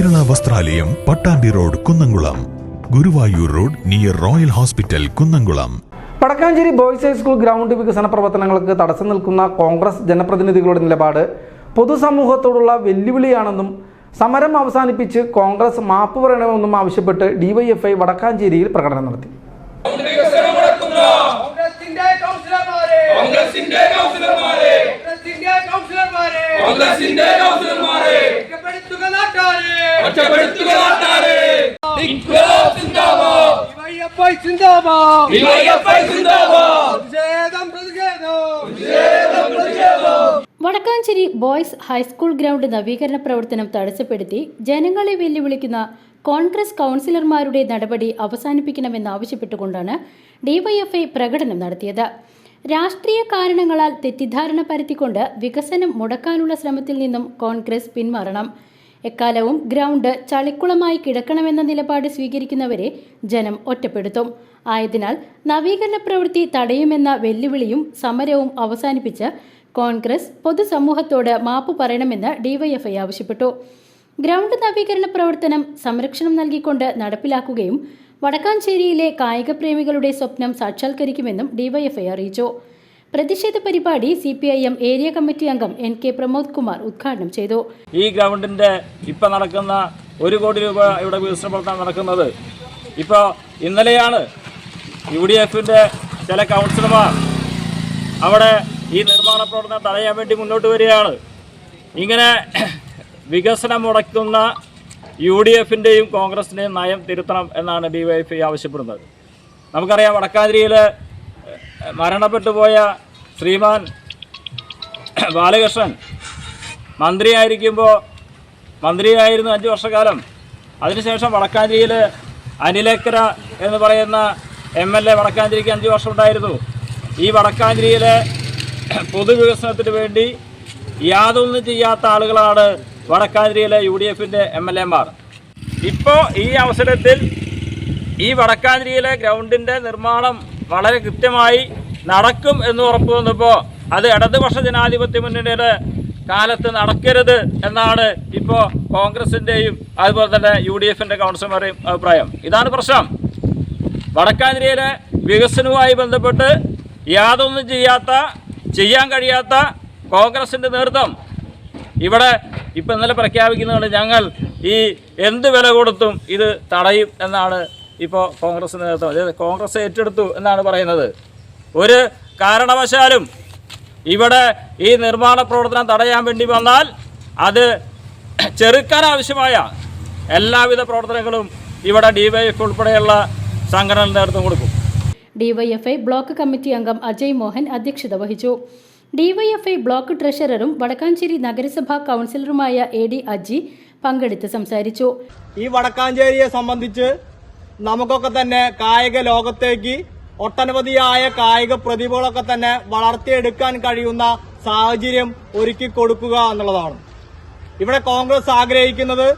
വസ്ത്രാലയം Pattambi road Kunnamkulam. Guruvayur road near royal hospital Kunnamkulam. Vadakkanchery boys high school ground വികസന പ്രവർത്തനങ്ങൾക്ക് തടസ്സം നിൽക്കുന്ന കോൺഗ്രസ് ജനപ്രതിനിധികളുടെ നിലപാട് പൊതുസമൂഹത്തോടുള്ള വെല്ലുവിളിയാണെന്നും സമരം അവസാനിപ്പിച്ച് കോൺഗ്രസ് മാപ്പ് പറയണമെന്നും ആവശ്യപ്പെട്ട് ഡിവൈഎഫ്ഐ വടക്കാഞ്ചേരിയിൽ പ്രകടനം നടത്തി. കോൺഗ്രസിന്റെ കൗൺസിലർമാരെ. കോൺഗ്രസിന്റെ കൗൺസിലർമാരെ. കോൺഗ്രസിന്റെ കൗൺസിലർമാരെ ഒറ്റപ്പെടുത്തുക നാട്ടാരെ. ഒറ്റപ്പെടുത്തുക നാട്ടാരെ. ഇൻക്ലാബ് സിന്ദാബാദ്. ഡിവൈഎഫ്ഐ സിന്ദാബാദ്. ഡിവൈഎഫ്ഐ സിന്ദാബാദ്. പ്രതിഷേധം പ്രതിഷേധം. വടക്കാഞ്ചേരി ബോയ്സ് ഹൈസ്കൂൾ ഗ്രൗണ്ട് നവീകരണ പ്രവർത്തനം തടസ്സപ്പെടുത്തി ജനങ്ങളെ വെല്ലുവിളിക്കുന്ന കോൺഗ്രസ് കൗൺസിലർമാരുടെ നടപടി അവസാനിപ്പിക്കണമെന്നാവശ്യപ്പെട്ടുകൊണ്ടാണ് ഡിവൈഎഫ്ഐ പ്രകടനം നടത്തിയത്. രാഷ്ട്രീയ കാരണങ്ങളാൽ തെറ്റിദ്ധാരണ പരത്തിക്കൊണ്ട് വികസനം മുടക്കാനുള്ള ശ്രമത്തിൽ നിന്നും കോൺഗ്രസ് പിന്മാറണം. എക്കാലവും ഗ്രൗണ്ട് ചളിക്കുളമായി കിടക്കണമെന്ന നിലപാട് സ്വീകരിക്കുന്നവരെ ജനം ഒറ്റപ്പെടുത്തും. ആയതിനാൽ നവീകരണ പ്രവൃത്തി തടയുമെന്ന വെല്ലുവിളിയും സമരവും അവസാനിപ്പിച്ച് കോൺഗ്രസ് പൊതുസമൂഹത്തോട് മാപ്പ് പറയണമെന്ന് ഡിവൈഎഫ്ഐ ആവശ്യപ്പെട്ടു. ഗ്രൗണ്ട് നവീകരണ പ്രവർത്തനം സംരക്ഷണം നൽകിക്കൊണ്ട് നടപ്പിലാക്കുകയും വടക്കാഞ്ചേരിയിലെ കായികപ്രേമികളുടെ സ്വപ്നം സാക്ഷാത്കരിക്കുമെന്നും ഡിവൈഎഫ്ഐ അറിയിച്ചു. പ്രതിഷേധ പരിപാടി C P I M area committee അംഗം എൻ കെ പ്രമോദ് കുമാർ ഉദ്ഘാടനം ചെയ്തു. ഈ ഗ്രൗണ്ടിന്റെ ഇപ്പൊ നടക്കുന്ന ഒരു കോടി രൂപ ഇവിടെ വികസന പ്രവർത്തനം നടക്കുന്നത്. ഇപ്പോൾ ഇന്നലെയാണ് യു ഡി എഫിന്റെ ചില കൗൺസിലർമാർ അവിടെ ഈ നിർമ്മാണ പ്രവർത്തനം തടയാൻ വേണ്ടി മുന്നോട്ട് വരികയാണ്. ഇങ്ങനെ വികസനം മുടക്കുന്ന യു ഡി എഫിന്റെയും കോൺഗ്രസിന്റെയും നയം തിരുത്തണം എന്നാണ് ഡി വൈ എഫ് ആവശ്യപ്പെടുന്നത്. നമുക്കറിയാം വടക്കാതിരിയിൽ മരണപ്പെട്ടുപോയ ശ്രീമാൻ ബാലകൃഷ്ണൻ മന്ത്രിയായിരിക്കുമ്പോൾ മന്ത്രിയായിരുന്നു അഞ്ച് വർഷക്കാലം. അതിനുശേഷം വടക്കാഞ്ചേരിയിൽ അനിലേക്കര എന്ന് പറയുന്ന എം എൽ എ വടക്കാഞ്ചേരിക്ക് അഞ്ച് വർഷം ഉണ്ടായിരുന്നു. ഈ വടക്കാഞ്ചേരിയിലെ പൊതുവികസനത്തിന് വേണ്ടി യാതൊന്നും ചെയ്യാത്ത ആളുകളാണ് വടക്കാഞ്ചേരിയിലെ യു ഡി എഫിന്റെ എം എൽ എമാർ. ഇപ്പോൾ ഈ അവസരത്തിൽ ഈ വടക്കാഞ്ചേരിയിലെ ഗ്രൗണ്ടിന്റെ നിർമ്മാണം വളരെ കൃത്യമായി നടക്കും എന്ന് ഉറപ്പ് വന്നപ്പോൾ അത് ഇടതുപക്ഷ ജനാധിപത്യ മുന്നണിയുടെ കാലത്ത് നടക്കരുത് എന്നാണ് ഇപ്പോൾ കോൺഗ്രസിന്റെയും അതുപോലെ തന്നെ യു ഡി എഫിന്റെ കൗൺസിലർമാരുടെയും അഭിപ്രായം. ഇതാണ് പ്രശ്നം. വടക്കാഞ്ചേരിയിലെ വികസനവുമായി ബന്ധപ്പെട്ട് യാതൊന്നും ചെയ്യാത്ത ചെയ്യാൻ കഴിയാത്ത കോൺഗ്രസിന്റെ നേതൃത്വം ഇവിടെ ഇപ്പം ഇന്നലെ പ്രഖ്യാപിക്കുന്നതുകൊണ്ട് ഞങ്ങൾ ഈ എന്ത് വില കൊടുത്തും ഇത് തടയും എന്നാണ് ഇപ്പോൾ കോൺഗ്രസ് നേതൃത്വം. അതായത് കോൺഗ്രസ് ഏറ്റെടുത്തു എന്നാണ് പറയുന്നത്. ഒരു കാരണവശാലും ഇവിടെ ഈ നിർമ്മാണ പ്രവർത്തനം തടയാൻ വേണ്ടി വന്നാൽ അത് ചെറുക്കാൻ ആവശ്യമായ എല്ലാവിധ പ്രവർത്തനങ്ങളും ഇവിടെ ഡിവൈഎഫ് ഉൾപ്പെടെയുള്ള സംഘടന നേതൃത്വം കൊടുക്കും. ഡിവൈഎഫ്ഐ ബ്ലോക്ക് കമ്മിറ്റി അംഗം അജയ് മോഹൻ അധ്യക്ഷത വഹിച്ചു. ഡിവൈഎഫ്ഐ ബ്ലോക്ക് ട്രഷററും വടക്കാഞ്ചേരി നഗരസഭാ കൗൺസിലറുമായ എ ഡി അജി പങ്കെടുത്ത് സംസാരിച്ചു. ഈ വടക്കാഞ്ചേരിയെ സംബന്ധിച്ച് നമുക്കൊക്കെ തന്നെ കായിക ലോകത്തേക്ക് ഒട്ടനവധിയായ കായിക പ്രതിഭകളൊക്കെ തന്നെ വളർത്തിയെടുക്കാൻ കഴിയുന്ന സാഹചര്യം ഒരുക്കി കൊടുക്കുക എന്നുള്ളതാണ്. ഇവിടെ കോൺഗ്രസ് ആഗ്രഹിക്കുന്നത്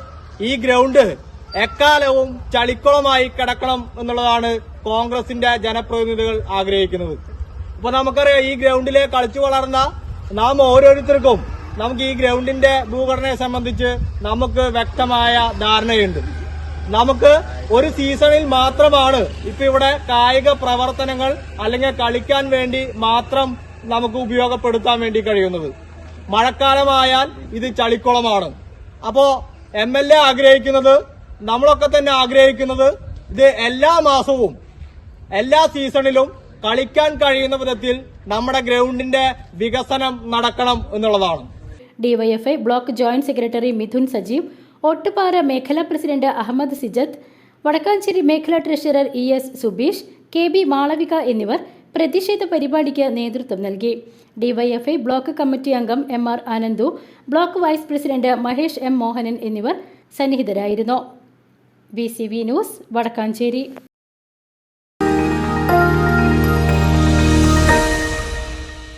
ഈ ഗ്രൗണ്ട് എക്കാലവും ചളിക്കുളമായി കിടക്കണം എന്നുള്ളതാണ് കോൺഗ്രസിന്റെ ജനപ്രതിനിധികൾ ആഗ്രഹിക്കുന്നത്. ഇപ്പൊ നമുക്കറിയാം ഈ ഗ്രൗണ്ടിലെ കളിച്ചു വളർന്ന നാം ഓരോരുത്തർക്കും നമുക്ക് ഈ ഗ്രൗണ്ടിന്റെ ഭൂഘടനയെ സംബന്ധിച്ച് നമുക്ക് വ്യക്തമായ ധാരണയുണ്ട്. നമുക്ക് ഒരു സീസണിൽ മാത്രമാണ് ഇപ്പൊ ഇവിടെ കായിക പ്രവർത്തനങ്ങൾ അല്ലെങ്കിൽ കളിക്കാൻ വേണ്ടി മാത്രം നമുക്ക് ഉപയോഗപ്പെടുത്താൻ വേണ്ടി കഴിയുന്നത്. മഴക്കാലമായാൽ ഇത് ചളിക്കുളമാണ്. അപ്പോ എം എൽ എ ആഗ്രഹിക്കുന്നത് നമ്മളൊക്കെ തന്നെ ആഗ്രഹിക്കുന്നത് ഇത് എല്ലാ മാസവും എല്ലാ സീസണിലും കളിക്കാൻ കഴിയുന്ന വിധത്തിൽ നമ്മുടെ ഗ്രൗണ്ടിന്റെ വികസനം നടക്കണം എന്നുള്ളതാണ്. DYFI block joint secretary Mithun Sajeev Ottupara മേഖലാ പ്രസിഡന്റ് അഹമ്മദ് സിജത്ത് വടക്കാഞ്ചേരി മേഖലാ treasurer E S Subeesh K B Malavika എന്നിവർ പ്രതിഷേധ പരിപാടിക്ക് നേതൃത്വം നൽകി. ഡിവൈഎഫ്ഐ ബ്ലോക്ക് കമ്മിറ്റി അംഗം M R Anandu block vice president Mahesh M Mohanan എന്നിവർ സന്നിഹിതരായിരുന്നു. B C V news Vadakkanchery.